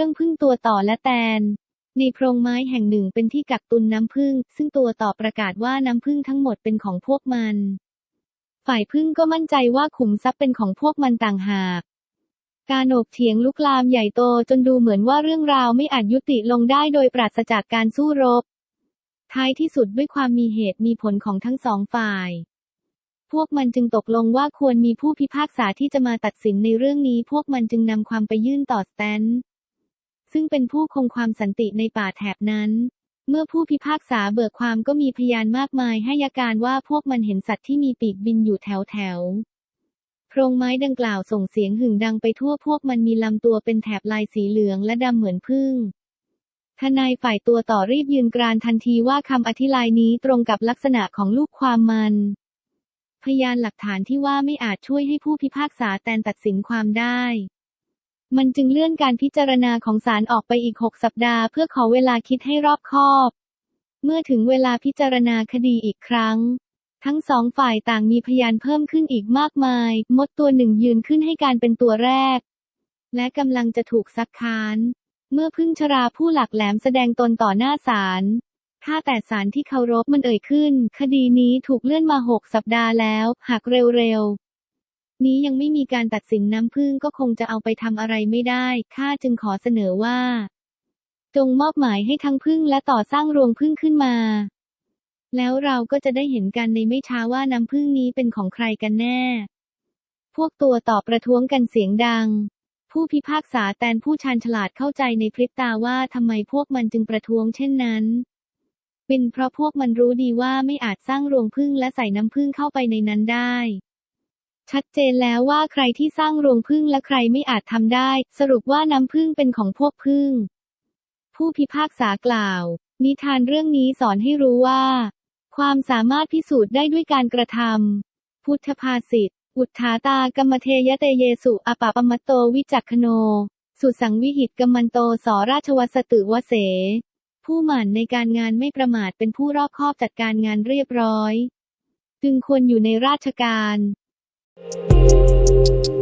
ื่องพึ่งตัวต่อและแตน ในโพรงไม้แห่งหนึ่งเป็นที่กักตุนน้ำผึ้งซึ่งตัวต่อประกาศว่าน้ำผึ้งทั้งหมดเป็นของพวกมัน ฝ่ายผึ้งก็มั่นใจว่าขุมทรัพย์เป็นของพวกมันต่างหากการโอบเถียงลุกลามใหญ่โตจนดูเหมือนว่าเรื่องราวไม่อาจยุติลงได้โดยปราศจากการสู้รบ ท้ายที่สุดด้วยความมีเหตุมีผลของทั้งสองฝ่าย พวกมันจึงตกลงว่าควรมีผู้พิพากษาที่จะมาตัดสินในเรื่องนี้ พวกมันจึงนำความไปยื่นต่อสแตน ซึ่งเป็นผู้คงความสันติในป่าแถบนั้น เมื่อผู้พิพากษาเบิกความก็มีพยานมากมายให้ยาการว่าพวกมันเห็นสัตว์ที่มีปีกบินอยู่แถวแถวๆโพรงไม้ดังกล่าวส่งเสียงหึ่งดังไปทั่วพวกมันมีลำตัวเป็นแถบลายสีเหลืองและดำเหมือนผึ้งทนายฝ่ายตัวต่อรีบยืนกรานทันทีว่าคำอธิบายนี้ตรงกับลักษณะของลูกความมัน พยานหลักฐานที่ว่าไม่อาจช่วยให้ผู้พิพากษาแตนตัดสินความได้ มันจึงเลื่อนการพิจารณาของศาลออกไปอีก 6 สัปดาห์เพื่อขอเวลาคิดให้รอบคอบ เมื่อถึงเวลาพิจารณาคดีอีกครั้ง ทั้งสองฝ่ายต่างมีพยานเพิ่มขึ้นอีกมากมาย มดตัวหนึ่งยืนขึ้นให้การเป็นตัวแรก และกำลังจะถูกซักค้าน เมื่อพึ่งชราผู้หลักแหลมแสดงตนต่อหน้าศาลถ้าแต่ศาลที่เคารพมันเอ่ยขึ้น คดีนี้ถูกเลื่อนมาหกสัปดาห์แล้ว หากเร็วๆ นี้ยังไม่มีการตัดสินน้ำพึ่งก็คงจะเอาไปทำอะไรไม่ได้ ข้าจึงขอเสนอว่า จงมอบหมายให้ทั้งพึ่งและต่อสร้างรวงพึ่งขึ้นมา แล้วเราก็จะได้เห็นกันในไม่ช้าว่าน้ำพึ่งนี้เป็นของใครกันแน่ พวกตัวต่อประท้วงกันเสียงดัง ผู้พิพากษาแตนผู้ชาญฉลาดเข้าใจในพริบตาว่าทำไมพวกมันจึงประท้วงเช่นนั้นเป็นเพราะพวกมันรู้ดีว่าไม่อาจสร้างรวงผึ้งและใส่น้ำผึ้งเข้าไปในนั้นได้ ชัดเจนแล้วว่าใครที่สร้างรวงผึ้งและใครไม่อาจทำได้ สรุปว่าน้ำผึ้งเป็นของพวกผึ้งผู้พิพากษากล่าว นิทานเรื่องนี้สอนให้รู้ว่า ความสามารถพิสูจน์ได้ด้วยการกระทำพุทธภาษิตอุทธาตากรรมเทยเตเยสุอปปปมตโตวิจักขโน สุสังวิหิตกมมันโตสราชวัสตุวเส ผู้หมั่นในการงานไม่ประมาทเป็นผู้รอบคอบจัดการงานเรียบร้อย จึงควรอยู่ในราชการ Thank you.